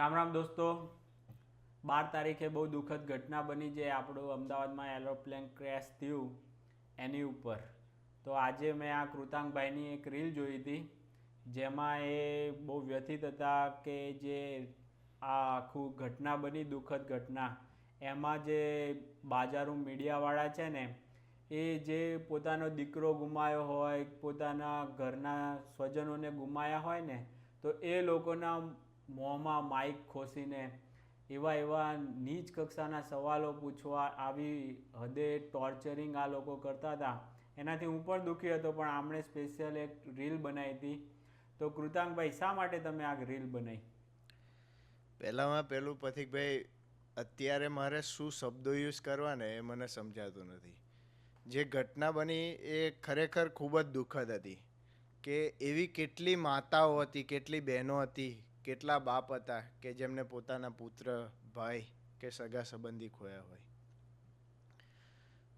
રામ રામ દોસ્તો. બાર તારીખે બહુ દુઃખદ ઘટના બની જે આપણું અમદાવાદમાં એરોપ્લેન ક્રેશ થયું એની ઉપર. તો આજે મેં આ કૃતાંકભાઈની એક રીલ જોઈ હતી, જેમાં એ બહુ વ્યથિત હતા કે જે આ આખું ઘટના બની, દુઃખદ ઘટના. એમાં જે બાજારું મીડિયાવાળા છે ને, એ જે પોતાનો દીકરો ગુમાયો હોય, પોતાના ઘરના સ્વજનોને ગુમાયા હોય ને, તો એ લોકોના મોંમાં માઇક ખોસીને એવા એવા નીચ કક્ષાના સવાલો પૂછવા આવી હદે ટોર્ચરિંગ આ લોકો કરતા હતા. એનાથી હું પણ દુઃખી હતો, પણ આમણે સ્પેશિયલ એક રીલ બનાવી હતી. તો કૃતાંકભાઈ શા માટે તમે આ રીલ બનાવી પહેલાંમાં પહેલું પથિકભાઈ, અત્યારે મારે શું શબ્દો યુઝ કરવાને એ મને સમજાતું નથી. જે ઘટના બની એ ખરેખર ખૂબ જ દુઃખદ હતી કે એવી કેટલી માતાઓ હતી, કેટલી બહેનો હતી કેટલા બાપ હતા કે જેમને પોતાના પુત્ર, ભાઈ કે સગા સંબંધી ખોયા હોય.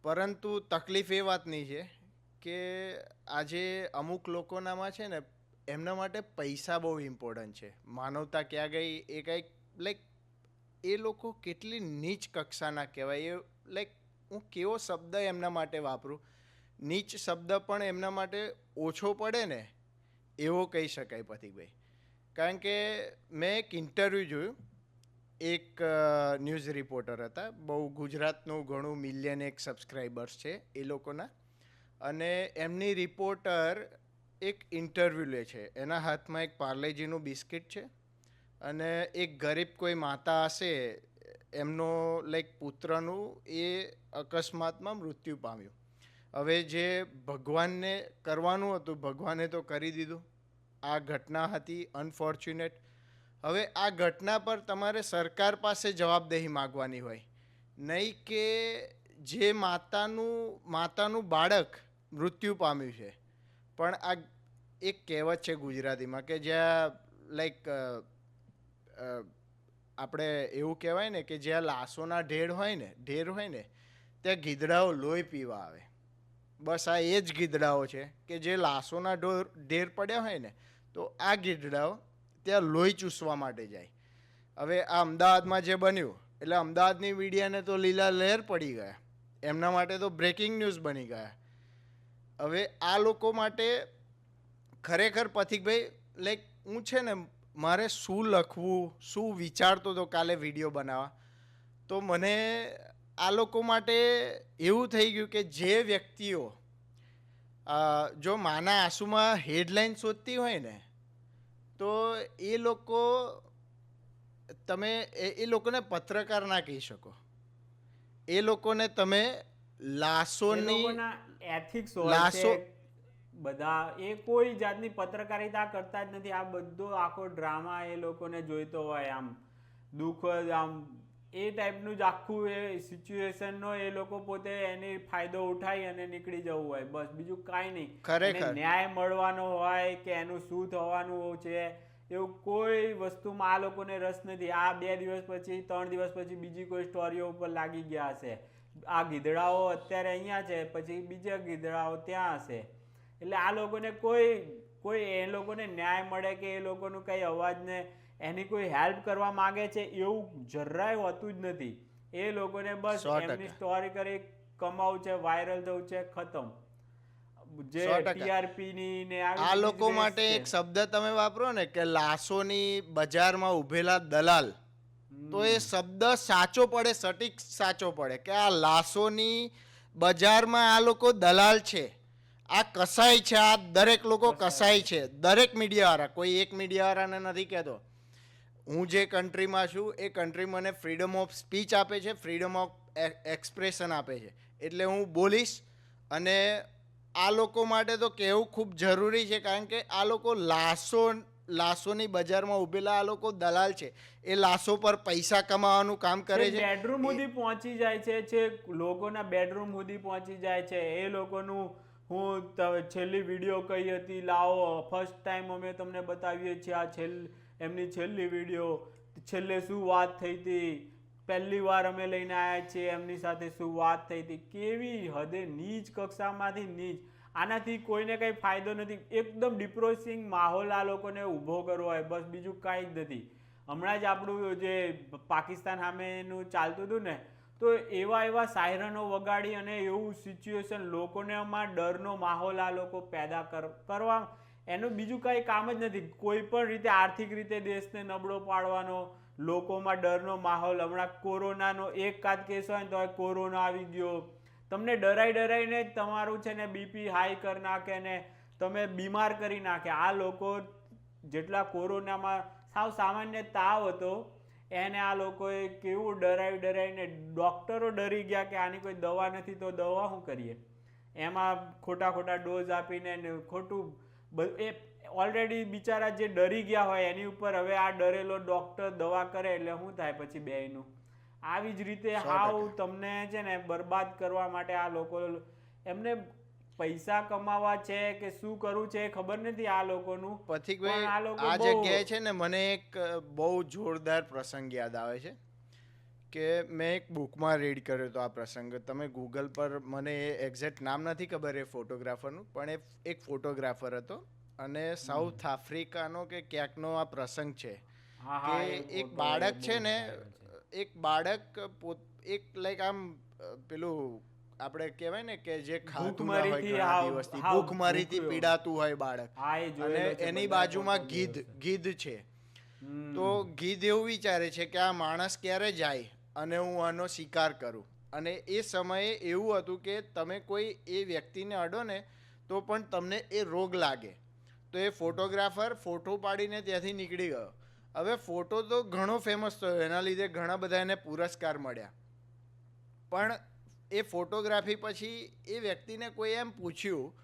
પરંતુ તકલીફ એ વાતની છે કે આજે અમુક લોકોનામાં છે ને, એમના માટે પૈસા બહુ ઇમ્પોર્ટન્ટ છે. માનવતા ક્યાં ગઈ એ કંઈક લાઈક એ લોકો કેટલી નીચ કક્ષાના કહેવાય. એ લાઈક હું કેવો શબ્દ એમના માટે વાપરું? નીચ શબ્દ પણ એમના માટે ઓછો પડે ને, એવો કહી શકાય પથિકભાઈ કારણ કે મેં એક ઇન્ટરવ્યૂ જોયું. એક ન્યૂઝ રિપોર્ટર હતા. બહુ ગુજરાતનું ઘણું મિલિયન એક સબસ્ક્રાઈબર્સ છે એ લોકોના. અને એમની રિપોર્ટર એક ઇન્ટરવ્યૂ લે છે. એના હાથમાં એક પાર્લેજીનું બિસ્કિટ છે. અને એક ગરીબ કોઈ માતા હશે, એમનો લાઈક પુત્રનું એ અકસ્માતમાં મૃત્યુ પામ્યું. હવે જે ભગવાનને કરવાનું હતું, ભગવાને તો કરી દીધું. આ ઘટના હતી અનફોર્ચ્યુનેટ. હવે આ ઘટના પર તમારે સરકાર પાસે જવાબદેહી માગવાની હોય. નહીં કે જે માતાનું માતાનું બાળક મૃત્યુ પામ્યું છે. પણ આ એક કહેવત છે ગુજરાતીમાં કે જ્યાં લાઈક આપણે એવું કહેવાય ને કે જ્યાં લાશોના ઢેર હોય ને, ઢેર હોય ને, ત્યાં ગીધડાઓ લોહી પીવા આવે. બસ આ એ જ ગીધડાઓ છે કે જે લાશોના ઢોર, ઢેર પડ્યા હોય ને તો આ ગીધડાઓ ત્યાં લોહી ચૂસવા માટે જાય. હવે આ અમદાવાદમાં જે બન્યું, એટલે અમદાવાદની મીડિયાને તો લીલા લહેર પડી ગયા. એમના માટે તો બ્રેકિંગ ન્યૂઝ બની ગયા. હવે આ લોકો માટે ખરેખર પથિકભાઈ લાઈક હું છે ને, મારે શું લખવું, શું વિચારતો હતો કાલે વીડિયો બનાવવા. તો મને આ લોકો માટે એવું થઈ ગયું કે જે વ્યક્તિઓ જો માના આંસુમાં હેડલાઇન શોધતી હોય ને તો એ લોકો તમે એ લોકોને પત્રકાર ના કહી શકો. એ લોકોને તમે લાસોની એથિક્સ લાસો બધા એ કોઈ જાતની પત્રકારિતા કરતા જ નથી. આ બધો આખો ડ્રામા એ લોકોને જોઈતો હોય આમ દુઃખ આમ એ ટાઈપનું જ આખું એ સિચ્યુએશનનો એ લોકો પોતે એની ફાયદો ઉઠાઈ અને નીકળી જવું હોય. બસ બીજું કાંઈ નહીં. ન્યાય મળવાનો હોય કે એનું શું થવાનું છે એવું કોઈ વસ્તુમાં આ લોકોને રસ નથી. આ બે દિવસ પછી ત્રણ દિવસ પછી બીજી કોઈ સ્ટોરીઓ ઉપર લાગી ગયા હશે. આ ગીધડાઓ અત્યારે અહીંયા છે પછી બીજા ગીધડાઓ ત્યાં હશે. એટલે આ લોકોને કોઈ કોઈ એ લોકોને ન્યાય મળે કે એ લોકોનું કઈ અવાજને એની કોઈ હેલ્પ કરવા માંગે છે એવું જરાય હોતું જ નથી. એ લોકોને બસ. એમની સ્ટોરી કરી કમાવું છે વાયરલ થવું છે ખતમ. જે સો ટીઆરપી ની ને આ લોકો માટે એક શબ્દ તમે વાપરો ને કે લાસોની બજારમાં ઉભેલા દલાલ તો એ શબ્દ સાચો પડે સટીક સાચો પડે કે આ લાસોની બજારમાં આ લોકો દલાલ છે. આ કસાય છે આ દરેક લોકો કસાય છે. દરેક મીડિયાવાળા કોઈ એક મીડિયાવાળાને નથી કહેતો. હું જે કન્ટ્રીમાં છું એ કન્ટ્રી મને ફ્રીડમ ઓફ સ્પીચ આપે છે ફ્રીડમ ઓફ એક્સપ્રેશન આપે છે. એટલે હું બોલીશ અને આ લોકો માટે તો કહેવું ખૂબ જરૂરી છે કારણ કે આ લોકો લાશો લાશોની બજારમાં ઊભેલા આ લોકો દલાલ છે. એ લાશો પર પૈસા કમાવાનું કામ કરે છે. બેડરૂમ સુધી પહોંચી જાય છે છે લોકોના બેડરૂમ સુધી પહોંચી જાય છે. એ લોકોનું હું છેલ્લી વીડિયો કહી હતી લાવો ફર્સ્ટ ટાઈમ અમે તમને બતાવીએ છીએ આ છેલ્ એમની છેલ્લી વીડિયો છેલ્લે શું વાત થઈ હતી? પહેલી વાર અમે લઈને આવ્યા છીએ, એમની સાથે શું વાત થઈ હતી? કેવી હદે નીચ કક્ષામાંથી નીચ. આનાથી કોઈને કંઈ ફાયદો નથી. એકદમ ડિપ્રેસિંગ માહોલ આ લોકોને ઊભો કરવો હોય. બસ બીજું કાંઈ જ નથી. હમણાં જ આપણું જે પાકિસ્તાન સામેનું ચાલતું હતું ને, તો એવા એવા સાયરનો વગાડી અને એવું સિચ્યુએશન લોકોને આમાં ડરનો માહોલ આ લોકો પેદા કર, કરવા એનું બીજું કાંઈ કામ જ નથી. કોઈ પણ રીતે આર્થિક રીતે દેશને નબળો પાડવાનો, લોકોમાં ડરનો માહોલ, હમણાં કોરોનાનો એક કાદ કેસ હોય ને તો કોરોના આવી ગયો. તમને ડરાઈ ડરાઈને જ તમારું છે ને બીપી હાઈ કરી નાખે ને તમે બીમાર કરી નાખે. આ લોકો જેટલા કોરોનામાં સાવ સામાન્ય તાવ હતો, એને આ લોકોએ કેવું ડરાવી ડરાવીને ડૉક્ટરો ડરી ગયા કે આની કોઈ દવા નથી તો દવા શું કરીએ? એમાં ખોટા ખોટા ડોઝ આપીને ખોટું એ ઓલરેડી બિચારા જે ડરી ગયા હોય એની ઉપર હવે આ ડરેલો ડોક્ટર દવા કરે એટલે શું થાય પછી બેયનું? આવી જ રીતે હાવ તમને છે ને બરબાદ કરવા માટે આ લોકો એમને પૈસા કમાવા છે કે શું કરવું છે ખબર નથી આ લોકોનું. પથિક આ પથિકભાઈ લોકો આ જગ્યાએ છે ને મને એક બહુ જોરદાર પ્રસંગ યાદ આવે છે. કે મેં એક બુકમાં રીડ કર્યો હતો આ પ્રસંગ. તમે ગૂગલ પર મને એક્ઝેક્ટ નામ નથી ખબર એ ફોટોગ્રાફરનું પણ એ એક ફોટોગ્રાફર હતો અને સાઉથ આફ્રિકાનો કે ક્યાંકનો આ પ્રસંગ છે. કે એક બાળક છે ને એક બાળક પોત એક લાઈક આમ પેલું આપણે કહેવાય ને કે જે ખાતું હોય દિવસથી ભૂખમરીથી પીડાતું હોય બાળક. અને એની બાજુમાં ગીધ ગીધ છે. તો ગીધ એવું વિચારે છે કે આ માણસ ક્યારે જાય? અને હું આનો શિકાર કરું. અને એ સમયે એવું હતું કે તમે કોઈ એ વ્યક્તિને અડો ને, તો પણ તમને એ રોગ લાગે. તો એ ફોટોગ્રાફર ફોટો પાડીને ત્યાંથી નીકળી ગયો. હવે ફોટો તો ઘણો ફેમસ થયો, એના લીધે ઘણા બધા એને પુરસ્કાર મળ્યા. પણ એ ફોટોગ્રાફી પછી એ વ્યક્તિને કોઈ એમ પૂછ્યું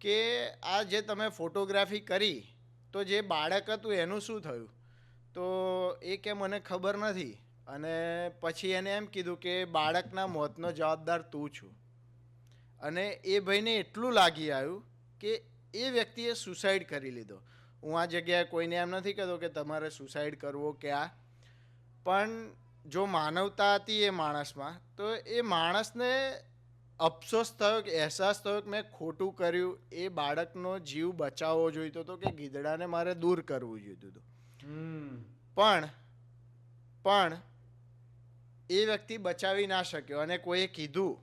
કે આ જે તમે ફોટોગ્રાફી કરી, તો જે બાળક હતું એનું શું થયું? તો એ કે, મને ખબર નથી. અને પછી એને એમ કીધું કે બાળકના મોતનો જવાબદાર તું છું. અને એ ભાઈને એટલું લાગી આવ્યું કે એ વ્યક્તિએ સુસાઇડ કરી લીધો. હું આ જગ્યાએ કોઈને એમ નથી કહેતો કે તમારે સુસાઇડ કરવો કે આ. પણ જો માનવતા હતી એ માણસમાં તો એ માણસને અફસોસ થયો કે અહેસાસ થયો કે મેં ખોટું કર્યું. એ બાળકનો જીવ બચાવવો જોઈતો હતો કે ગીદડાને મારે દૂર કરવું જોઈતું હતું. પણ પણ એ વ્યક્તિ બચાવી ના શક્યો અને કોઈએ કીધું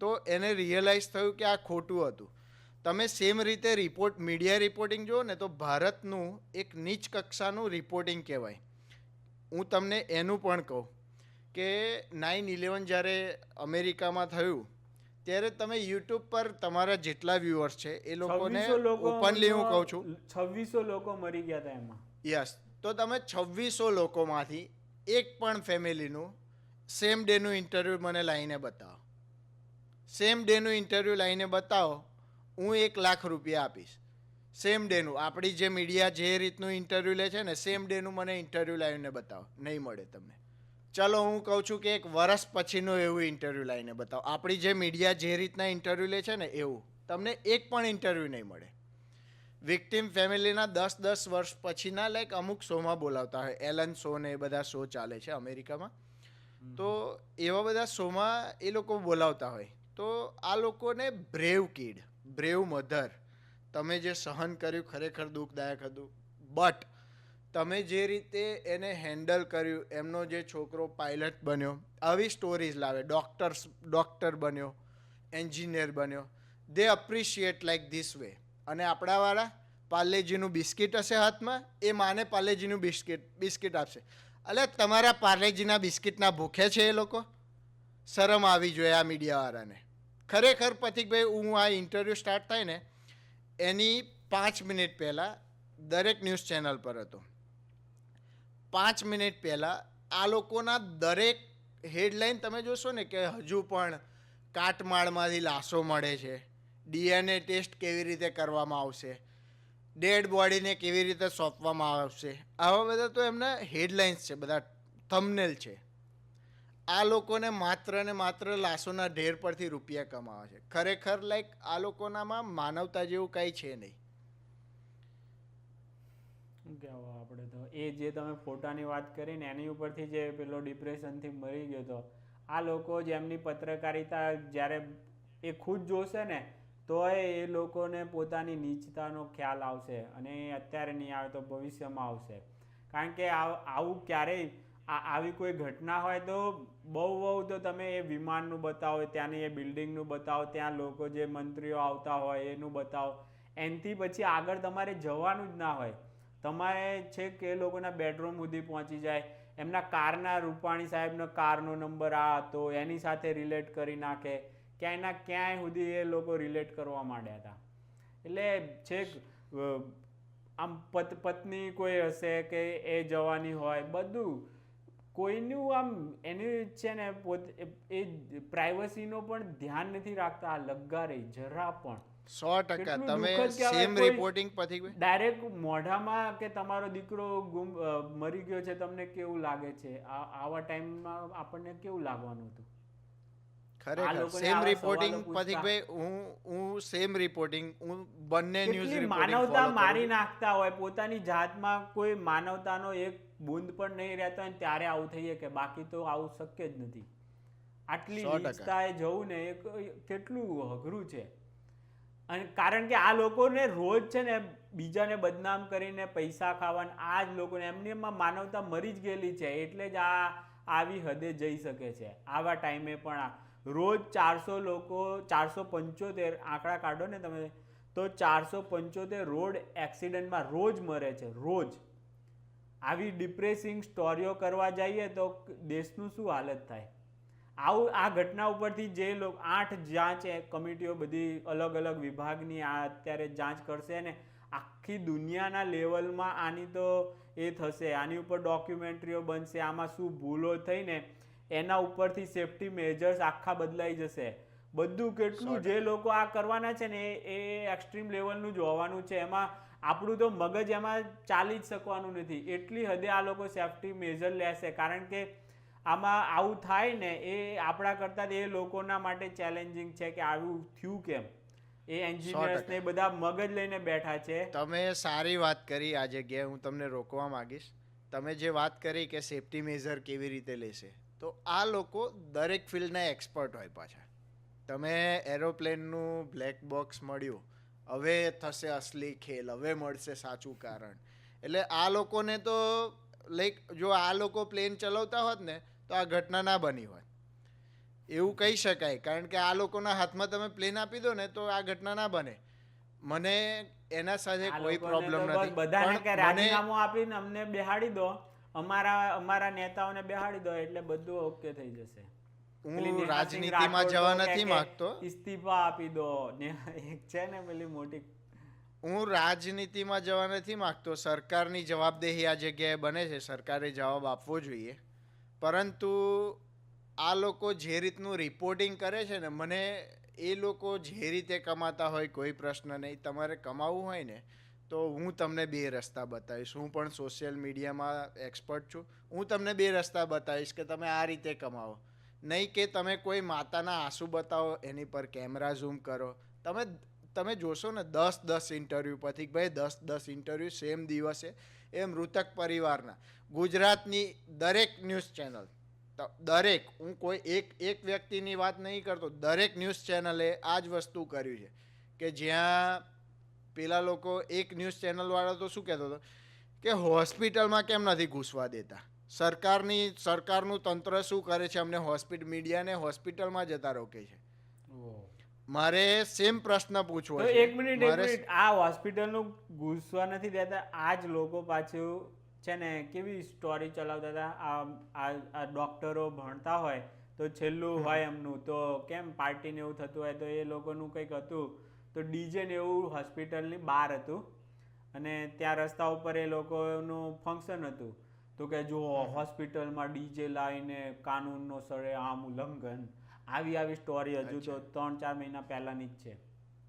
તો એને રિયલાઇઝ થયું કે આ ખોટું હતું. તમે સેમ રીતે રિપોર્ટ મીડિયા રિપોર્ટિંગ જુઓ ને તો ભારતનું એક નીચ કક્ષાનું રિપોર્ટિંગ કહેવાય. હું તમને એનું પણ કહું કે નાઇન ઇલેવન જ્યારે અમેરિકામાં થયું ત્યારે તમે યુટ્યુબ પર તમારા જેટલા વ્યુઅર્સ છે એ લોકોને 2600 લોકો ઓપનલી હું કહું છું. છવ્વીસો લોકો મરી ગયા હતા એમાં. યસ તો તમે છવ્વીસો લોકોમાંથી એક પણ ફેમિલીનું સેમ ડેનું ઇન્ટરવ્યૂ મને લાવીને બતાવો. સેમ ડેનું ઇન્ટરવ્યૂ લાવીને બતાવો, હું એક લાખ રૂપિયા આપીશ. સેમ ડેનું આપણી જે મીડિયા જે રીતનું ઇન્ટરવ્યૂ લે છે ને સેમ ડેનું મને ઇન્ટરવ્યૂ લાવીને બતાવો. નહીં મળે તમને. ચલો, હું કહું છું કે એક વર્ષ પછીનું એવું ઇન્ટરવ્યૂ લાવીને બતાવો. આપણી જે મીડિયા જે રીતના ઇન્ટરવ્યૂ લે છે ને, એવું. તમને એક પણ ઇન્ટરવ્યૂ નહીં મળે. વિક્ટિમ ફેમિલીના દસ દસ વર્ષ પછીના લાઈક અમુક શોમાં બોલાવતા હોય. એલન શો ને એ બધા શો ચાલે છે અમેરિકામાં. તો એવા બધા શોમાં એ લોકો બોલાવતા હોય. તો આ લોકોને બ્રેવ કિડ બ્રેવ મધર તમે જે સહન કર્યું ખરેખર દુઃખદાયક હતું. બટ તમે જે રીતે એને હેન્ડલ કર્યું, એમનો જે છોકરો પાયલટ બન્યો, આવી સ્ટોરીઝ લાવે. ડૉક્ટર્સ ડૉક્ટર બન્યો એન્જિનિયર બન્યો. They appreciate like this way અને આપણાવાળા પાર્લેજીનું બિસ્કિટ હશે હાથમાં, એ માને પાર્લેજીનું બિસ્કિટ બિસ્કિટ આપશે. અલે, તમારા પાર્લેજીના બિસ્કિટના ભૂખે છે એ લોકો? શરમ આવી જોઈએ આ મીડિયાવાળાને. ખરેખર પથિકભાઈ, હું આ ઇન્ટરવ્યૂ સ્ટાર્ટ થાય ને, એની પાંચ મિનિટ પહેલાં દરેક ન્યૂઝ ચેનલ પર હતો. પાંચ મિનિટ પહેલાં આ લોકોના દરેક હેડલાઇન તમે જોશો ને કે હજુ પણ કાટમાળમાંથી લાશો મળે છે. ડીએનએ ટેસ્ટ કેવી રીતે કરવામાં આવશે? ડેડ બોડીને કેવી રીતે સોંપવામાં આવશે? આવા બધા તો એમના હેડલાઇન્સ છે, બધા થમનેલ છે. આ લોકોને માત્ર ને માત્ર લાશોના ઢેર પરથી રૂપિયા કમાવા છે. ખરેખર લાઈક આ લોકોનામાં માનવતા જેવું કંઈ છે નહીં. શું કહેવું આપણે તો? એ જે તમે ફોટાની વાત કરીને એની ઉપરથી જે પેલો ડિપ્રેશનથી મરી ગયો તો, આ લોકો જેમની પત્રકારિતા જ્યારે એ ખુદ જોશે ને તોય એ લોકોને પોતાની નીચતાનો ખ્યાલ આવશે અને અત્યારે નહીં આવે તો ભવિષ્યમાં આવશે. કારણ કે આવ- ક્યારેય આવી કોઈ ઘટના હોય તો બહુ બહુ તો તમે એ વિમાનનું બતાવો, ત્યાંની એ બિલ્ડિંગનું બતાવો, ત્યાં લોકો જે મંત્રીઓ આવતા હોય એનું બતાવો. એનાથી પછી આગળ તમારે જવાનું જ ના હોય. તમારે છે કે એ લોકોના બેડરૂમ સુધી પહોંચી જાય. એમના કારના રૂપાણી સાહેબનો કારનો નંબર આ હતો, એની સાથે રિલેટ કરી નાખે. ક્યાંયના ક્યાંય સુધી એ લોકો રિલેટ કરવા માંડ્યા હતા. એટલે છેક આમ પત પત્ની કોઈ હશે કે એ જવાની હોય બધું કોઈનું આમ એની છે ને પોત એ પ્રાઇવસીનો પણ ધ્યાન નથી રાખતા આ લગારે જરા પણ. સો ટકા. તમે સેમ રિપોર્ટિંગ પછી ડાયરેક્ટ મોઢામાં કે તમારો દીકરો ગુમ મરી ગયો છે તમને કેવું લાગે છે? આ આવા ટાઈમમાં આપણને કેવું લાગવાનું હતું? ખરેખર સેમ રિપોર્ટિંગ પથિકભાઈ હું હું સેમ રિપોર્ટિંગ હું બંને ન્યૂઝ માનવતા મારી નાખતા હોય પોતાની જાતમાં કોઈ માનવતાનો એક બૂંદ પણ નહીં રહેતો હોય ત્યારે આવું થઈએ કે બાકી તો આવું શક્ય જ નથી. આટલી નીચતાએ જવું ને કેટલું અઘરું છે. અને કારણ કે આ લોકોને રોજ છે ને બીજાને બદનામ કરીને પૈસા ખાવાના આ જ લોકોને એમની એમાં માનવતા મરી જ ગયેલી છે. એટલે જ આ આવી હદે જઈ શકે છે. આવા ટાઈમે પણ આ રોજ ચારસો લોકો, ચારસો પંચોતેર આંકડા કાઢો ને તમે, તો ચારસો પંચોતેર રોડ એક્સિડન્ટમાં રોજ મરે છે, રોજ. આવી ડિપ્રેસિંગ સ્ટોરીઓ કરવા જઈએ તો દેશનું શું હાલત થાય? આવું, આ ઘટના ઉપરથી જે લોકો, આઠ જાંચ કમિટીઓ બધી અલગ અલગ વિભાગની આ અત્યારે જાંચ કરશે ને આખી દુનિયાના લેવલમાં આની તો એ થશે, આની ઉપર ડોક્યુમેન્ટરીઓ બનશે, આમાં શું ભૂલો થઈને એના ઉપરથી સેફટી મેજર્સ આખા બદલાઈ જશે. બધું કેટલું જે લોકો આ કરવાના છે ને એ એક્સ્ટ્રીમ લેવલનું જ હોવાનું છે. એમાં આપણું તો મગજ એમાં ચાલી જ શકવાનું નથી. એટલી હદે આ લોકો સેફટી મેજર લેશે. કારણ કે આમાં આવું થાય ને એ આપણા કરતાં એ લોકોના માટે ચેલેન્જિંગ છે કે આવું થયું કેમ? એ એન્જિનિયર્સ ને બધા મગજ લઈને બેઠા છે. તમે સારી વાત કરી આ જગ્યાએ હું તમને રોકવા માંગીશ. તમે જે વાત કરી કે સેફટી મેઝર કેવી રીતે લેશે. તો આ લોકો દરેક ફિલ્ડના એક્સપર્ટ હોય પાછા. તમે એરોપ્લેનનું બ્લેક બોક્સ મળ્યું હવે થશે અસલી ખેલ હવે મળશે સાચું કારણ. એટલે આ લોકોને તો લાઈક જો આ લોકો પ્લેન ચલાવતા હોત ને તો આ ઘટના ના બની હોત. એવું કહી શકાય કારણ કે આ લોકોના હાથમાં તમે પ્લેન આપી દો ને તો આ ઘટના ના બને. મને એના સાથે કોઈ પ્રોબ્લેમ નથી. બધાને રાજીનામું આપીને અમને બેહાડી દો. અમારા અમારા નેતાઓને બેહાડી દો એટલે બધું ઓકે થઈ જશે. હું રાજનીતિમાં જવા નથી માંગતો. ઇસ્તીફા આપી દો. ને એક છે ને પેલી મોટી. હું રાજનીતિમાં જવા નથી માંગતો. સરકારની જવાબદેહી આ જગ્યાએ બને છે. સરકારે જવાબ આપવો જોઈએ. પરંતુ આ લોકો જે રીતનું રિપોર્ટિંગ કરે છે ને મને એ લોકો જે રીતે કમાતા હોય કોઈ પ્રશ્ન નહીં. તમારે કમાવવું હોય ને તો હું તમને બે રસ્તા બતાવીશ. હું પણ સોશિયલ મીડિયામાં એક્સપર્ટ છું. હું તમને બે રસ્તા બતાવીશ કે તમે આ રીતે કમાવો. નહીં કે તમે કોઈ માતાના આંસુ બતાવો, એની પર કેમેરા ઝૂમ કરો. તમે તમે જોશો ને, દસ દસ ઇન્ટરવ્યૂ પછી ભાઈ દસ દસ ઇન્ટરવ્યૂ સેમ દિવસે એ મૃતક પરિવારના. ગુજરાતની દરેક ન્યૂઝ ચેનલ દરેક, હું કોઈ એક એક વ્યક્તિની વાત નહીં કરતો, દરેક ન્યૂઝ ચેનલે આ જ વસ્તુ કર્યું છે કે જ્યાં પેલા લોકો એક ન્યૂઝ ચેનલવાળો તો શું કહેતો હતો કે હોસ્પિટલમાં કેમ નથી ઘૂસવા દેતા? સરકારની સરકારનું તંત્ર શું કરે છે? અમને હોસ્પિટલ મીડિયાને હોસ્પિટલમાં જતા રોકે છે. મારે સેમ પ્રશ્ન પૂછવો છે. એક મિનિટ એક મિનિટ. આ હોસ્પિટલનું ઘૂસવા નથી દેતા? આ જ લોકો પાછું છે ને કેવી સ્ટોરી ચલાવતા હતા? આ આ આ ડોક્ટરો ભણતા હોય તો છેલ્લું હોય એમનું. તો કેમ પાર્ટીને એવું થતું હોય? તો એ લોકોનું કંઈક હતું. તો ડીજે ને એવું હોસ્પિટલની બહાર હતું. અને ત્યાં રસ્તા ઉપર એ લોકોનું ફંક્શન હતું. તો કે જો હોસ્પિટલમાં ડીજે લાવીને કાનૂનનો સળે આમ ઉલ્લંઘન. આવી આવી સ્ટોરી હજુ તો ત્રણ ચાર મહિના પહેલાની જ છે.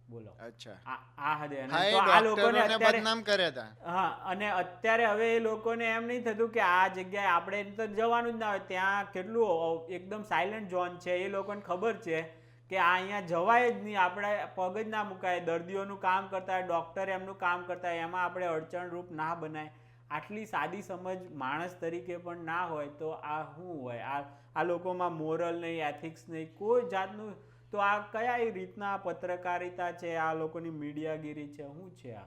બોલો. અચ્છા. આ હદે. આ લોકોને બદનામ કર્યા હતા હા અને અત્યારે હવે એ લોકોને એમ નહીં થતું કે આ જગ્યાએ આપણે તો જવાનું જ ના હોય. ત્યાં કેટલું એકદમ સાયલન્ટ ઝોન છે. એ લોકોને ખબર છે. કે આ અહીંયા જવાય જ નહીં. આપણે પગ જ ના મુકાય. દર્દીઓનું કામ કરતા હોય, ડૉક્ટર એમનું કામ કરતા હોય, એમાં આપણે અડચણરૂપ ના બનાય. આટલી સાદી સમજ માણસ તરીકે પણ ના હોય તો આ શું હોય? આ આ લોકોમાં મોરલ નહીં એથિક્સ નહીં, કોઈ જાતનું. તો આ કયા રીતના પત્રકારિતા છે? આ લોકોની મીડિયાગીરી છે? શું છે આ?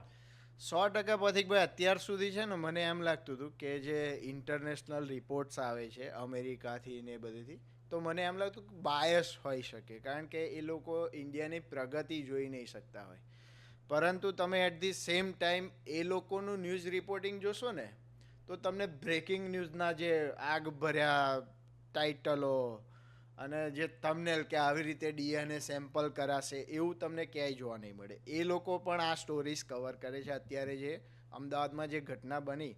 સો ટકા પથિકભાઈ અત્યાર સુધી છે ને મને એમ લાગતું હતું કે જે ઇન્ટરનેશનલ રિપોર્ટ્સ આવે છે, અમેરિકાથી ને બધીથી, તો મને એમ લાગતું કે બાયસ હોઈ શકે. કારણ કે એ લોકો ઇન્ડિયાની પ્રગતિ જોઈ નહીં શકતા હોય. પરંતુ તમે એટ ધી સેમ ટાઈમ એ લોકોનું ન્યૂઝ રિપોર્ટિંગ જોશો ને, તો તમને બ્રેકિંગ ન્યૂઝના જે આગ ભર્યા ટાઇટલો અને જે તમને કે આવી રીતે ડીએનએ સેમ્પલ કરાશે એવું તમને ક્યાંય જોવા નહીં મળે. એ લોકો પણ આ સ્ટોરીઝ કવર કરે છે. અત્યારે જે અમદાવાદમાં જે ઘટના બની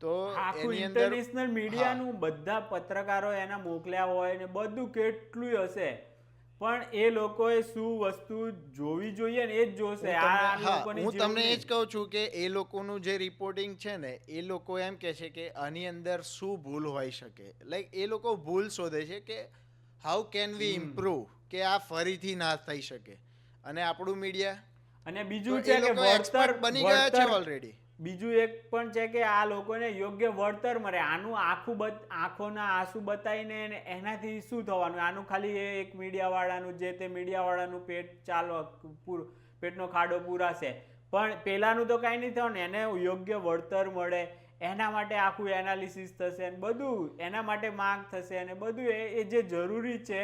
તો એની ઇન્ટરનેશનલ મીડિયાનું બધા પત્રકારો એના મોકલ્યા હોય ને બધું કેટલું હશે. પણ એ લોકોએ શું વસ્તુ જોવી જોઈએ ને એ જ જોશે. હું તમને- એ. જ કહું છું કે એ લોકોનું જે રિપોર્ટિંગ છે ને એ લોકો એમ કહે છે કે આની અંદર શું ભૂલ હોઈ શકે. લાઈક એ લોકો ભૂલ શોધે છે કે હાઉ કેન વી ઇમ્પ્રુવ કે આ ફરીથી ના થઈ શકે. અને આપણું મીડિયા અને બીજું છે કે વળતર બની ગયા છે ઓલરેડી બીજું એક પણ છે કે આ લોકોને યોગ્ય વળતર મળે. આનું આખું બત આંખોના આંસુ બતાવીને એનાથી શું થવાનું? આનું ખાલી એક મીડિયાવાળાનું જે તે મીડિયાવાળાનું પેટ ચાલવા પૂરું પેટનો ખાડો પૂરાશે. પણ પહેલાંનું તો કાંઈ નહીં થવાનું. એને યોગ્ય વળતર મળે. એના માટે આખું એનાલિસિસ થશે અને બધું એના માટે માંગ થશે અને બધું એ જે જરૂરી છે,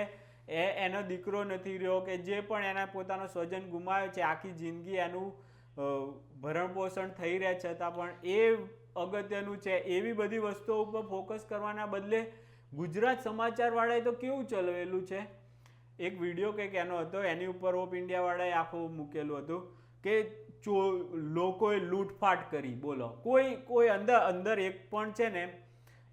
એ એનો દીકરો નથી રહ્યો કે જે પણ એના પોતાનો સ્વજન ગુમાવ્યો છે, આખી જિંદગી એનું ભરણપોષણ ભરણ પોષણ થઈ રહ્યા છતાં પણ એ અગત્યનું છે, એવી બધી વસ્તુઓ ઉપર ફોકસ કરવાના બદલે ગુજરાત સમાચારવાળાએ તો કેવું ચલાવેલું છે? એક વીડિયો કંઈક એનો હતો, એની ઉપર ઓફ ઇન્ડિયાવાળાએ આખું મૂકેલું હતું કે ચો લોકોએ લૂંટફાટ કરી બોલો. કોઈ કોઈ અંદર અંદર એક પણ છે ને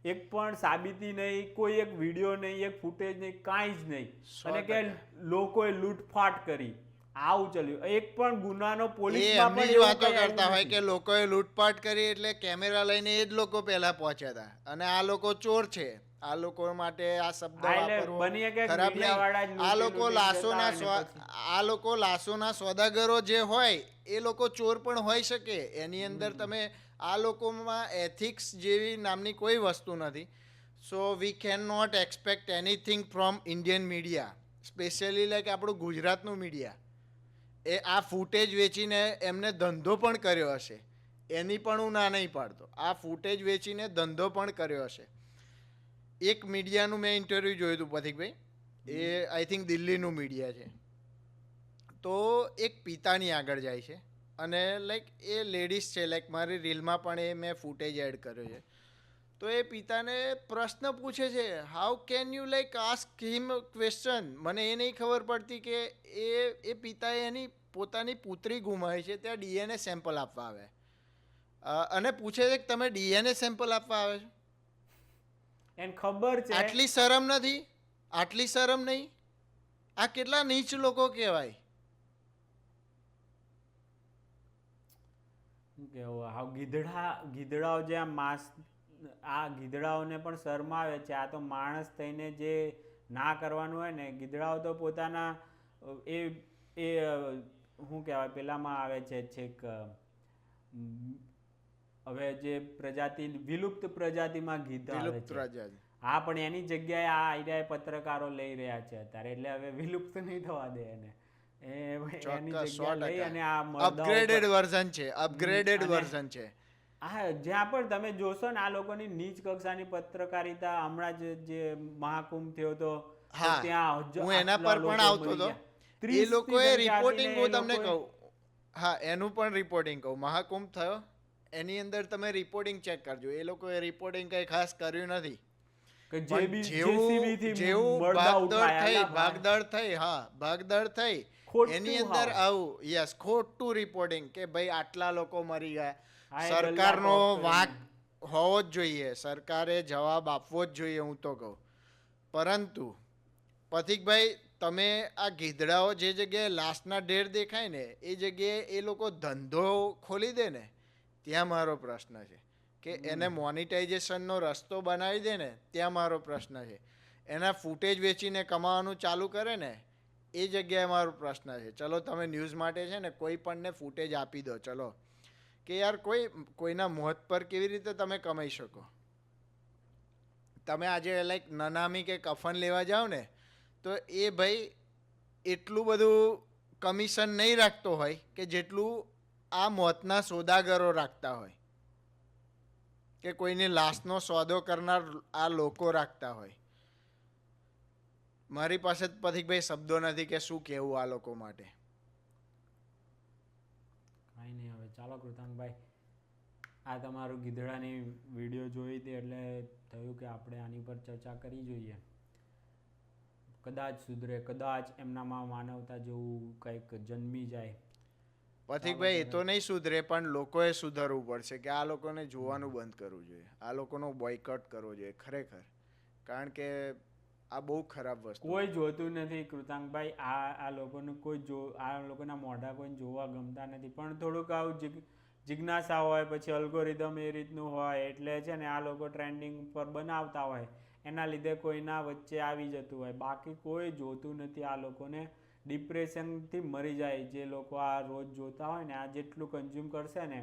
એક પણ સાબિતી નહીં કોઈ એક વીડિયો નહીં એક ફૂટેજ નહીં કાંઈ જ નહીં. અને કે લોકોએ લૂંટફાટ કરી. આવું ચાલ્યું. એક પણ ગુનાનો પોલીસમાં પણ વાતો કરતા હોય કે લોકોએ લૂંટપાટ કરી એટલે કેમેરા લઈને એ જ લોકો પહેલા પહોંચ્યા હતા. અને આ લોકો ચોર છે. આ લોકો માટે આ શબ્દ બની કે ખરાબ આ લોકો લાશોના આ લોકો લાશોના સોદાગરો જે હોય એ લોકો ચોર પણ હોઈ શકે. એની અંદર તમે આ લોકોમાં એથિક્સ જેવી નામની કોઈ વસ્તુ નથી. So we can not expect anything from Indian media specially like આપણું ગુજરાતનું મીડિયા એ આ ફૂટેજ વેચીને એમને ધંધો પણ કર્યો હશે. એની પણ હું ના નહીં પાડતો. આ ફૂટેજ વેચીને ધંધો પણ કર્યો હશે. એક મીડિયાનું મેં ઇન્ટરવ્યૂ જોયું હતું પથિકભાઈ. એ આઈ થિંક દિલ્હીનું મીડિયા છે. તો એક પિતાની આગળ જાય છે. અને લાઈક એ લેડીઝ છે લાઈક મારી રીલમાં પણ એ મેં ફૂટેજ એડ કર્યો છે. તો એ પિતાને પ્રશ્ન પૂછે છે how can you like ask him question મને એ નહીં ખબર પડતી કે એ એ પિતાએ એની પોતાની પુત્રી ગુમાવી છે ત્યાં ડીએનએ સેમ્પલ આપવા આવે. અને પૂછે છે કે તમે ડીએનએ સેમ્પલ આપવા આવે છો? એને ખબર છે. આટલી શરમ નથી આટલી શરમ નહીં. આ કેટલા નીચ લોકો કહેવાય શું કહેવું હાવ ગીધડા ગીધડાઓ જે આ માંસ આ ગીધડાઓને પણ શરમાવે છે. આ તો માણસ થઈને જે ના કરવાનું હોય ને ગીધડાઓ તો પોતાના એ એ શું કહેવાય પેલામાં આવે છે છેક હવે જે પ્રજાતિ વિલુપ્ત પ્રજાતિમાં ગીધડા આવે છે. હા પણ એની જગ્યાએ આ આઈડિયા પત્રકારો લઈ રહ્યા છે અત્યારે એટલે હવે વિલુપ્ત નહીં થવા દે એને. અપગ્રેડેડ વર્ઝન છે અપગ્રેડેડ વર્ઝન છે. હા જ્યાં પણ તમે જોશો ને આ લોકોની નીચ કક્ષાની પત્રકારિતા હમણાં જ જે મહાકુંભ થયો તો ત્યાં હું એના પર પણ આવતો હતો. એ લોકોએ રિપોર્ટિંગ હું તમને કહું. હા એનું પણ રિપોર્ટિંગ કહું. મહાકુંભ થયો એની અંદર તમે રિપોર્ટિંગ ચેક કરજો. એ લોકોએ રિપોર્ટિંગ કંઈ ખાસ કર્યું નથી. જેવું જેવું ભાગદોડ થઈ ભાગદળ ભાગદોડ થઈ હા ભાગદોડ થઈ એની અંદર આવું યસ ખોટું રિપોર્ટિંગ કે ભાઈ આટલા લોકો મરી ગયા. સરકારનો વાંક હોવો જ જોઈએ. સરકારે જવાબ આપવો જ જોઈએ હું તો કહું. પરંતુ પથિકભાઈ તમે આ ગીધડાઓ જે જગ્યાએ લાસ્ટના ઢેર દેખાય ને એ જગ્યાએ એ લોકો ધંધો ખોલી દે ને ત્યાં મારો પ્રશ્ન છે. કે એને મોનિટાઇઝેશનનો રસ્તો બનાવી દે ને ત્યાં મારો પ્રશ્ન છે. એના ફૂટેજ વેચીને કમાવાનું ચાલુ કરે ને એ જગ્યાએ મારો પ્રશ્ન છે. ચલો, તમે ન્યૂઝ માટે છે ને કોઈ પણને ફૂટેજ આપી દો, ચલો. કે યાર કોઈ, કોઈના મોત પર કેવી રીતે તમે કમાઈ શકો? તમે આજે લાઈક નનામી કે કફન લેવા જાઓ ને, તો એ ભાઈ એટલું બધું કમિશન નહીં રાખતો હોય કે જેટલું આ મોતના સોદાગરો રાખતા હોય. કે કોઈની લાશનો સોદો કરનાર આ લોકો રાખતા હોય. મારી પાસે પથિકભાઈ શબ્દો નથી કે શું કહેવું આ લોકો માટે. કાંઈ નહીં હવે ચાલો કૃતાંકભાઈ આ તમારું ગીધડાની વીડિયો જોઈ હતી એટલે થયું કે આપણે આની પર ચર્ચા કરી જોઈએ. કદાચ સુધરે કદાચ એમનામાં માનવતા જેવું કંઈક જન્મી જાય. પથિકભાઈ એ તો નહીં સુધરે પણ લોકોએ સુધરવું પડશે કે આ લોકોને જોવાનું બંધ કરવું જોઈએ. આ લોકોનો બોયકટ કરવો જોઈએ ખરેખર. કારણ કે આ બહુ ખરાબ વસ્તુ. કોઈ જોતું નથી કૃતાંકભાઈ આ આ લોકોને કોઈ જો, આ લોકોના મોઢા કોઈ જોવા ગમતા નથી. પણ થોડુંક આવું જિજ્ઞાસા હોય, પછી અલ્ગોરિધમ એ રીતનું હોય, એટલે છે ને આ લોકો ટ્રેન્ડિંગ પર બનાવતા હોય, એના લીધે કોઈના વચ્ચે આવી જતું હોય. બાકી કોઈ જોતું નથી આ લોકોને. ડિપ્રેશનથી મરી જાય જે લોકો આ રોજ જોતા હોય ને, આ જેટલું કન્ઝ્યુમ કરશે ને,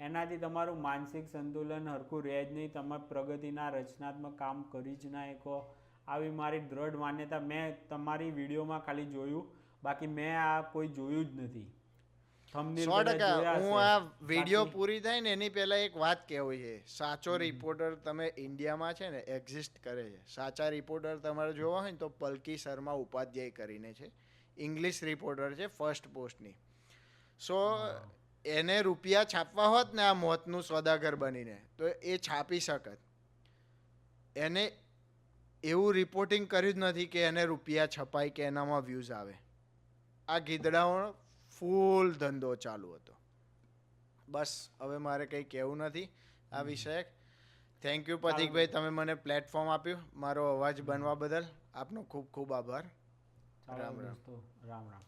એનાથી તમારું માનસિક સંતુલન હરખું રહે જ નહીં. તમે પ્રગતિના રચનાત્મક કામ કરી જ ના શકો આવી મારી દ્રઢ માન્યતા મેં તમારી વિડીયોમાં ખાલી જોયું. બાકી મેં આ કોઈ જોયું જ નથી. સો ટકા હું આ વીડિયો પૂરી થાય ને એની પહેલાં એક વાત કહેવી છે. સાચો રિપોર્ટર તમે ઇન્ડિયામાં છે ને એક્ઝિસ્ટ કરે છે. સાચા રિપોર્ટર તમારે જોવા હોય ને તો પલકી શર્મા ઉપાધ્યાય કરીને છે. ઇંગ્લિશ રિપોર્ટર છે ફર્સ્ટ પોસ્ટની સો એને રૂપિયા છાપવા હોત ને આ મોતનું સોદાગર બનીને તો એ છાપી શકત. એને એવું રિપોર્ટિંગ કર્યું જ નથી કે એને રૂપિયા છપાય કે એનામાં વ્યૂઝ આવે. આ ગીધડાઓનો ફૂલ ધંધો ચાલુ હતો. બસ હવે મારે કંઈ કહેવું નથી આ વિષયક થેન્ક યુ પ્રતિકભાઈ તમે મને પ્લેટફોર્મ આપ્યું મારો અવાજ બનવા બદલ આપનો ખૂબ ખૂબ આભાર. રામ રામ. રામ રામ.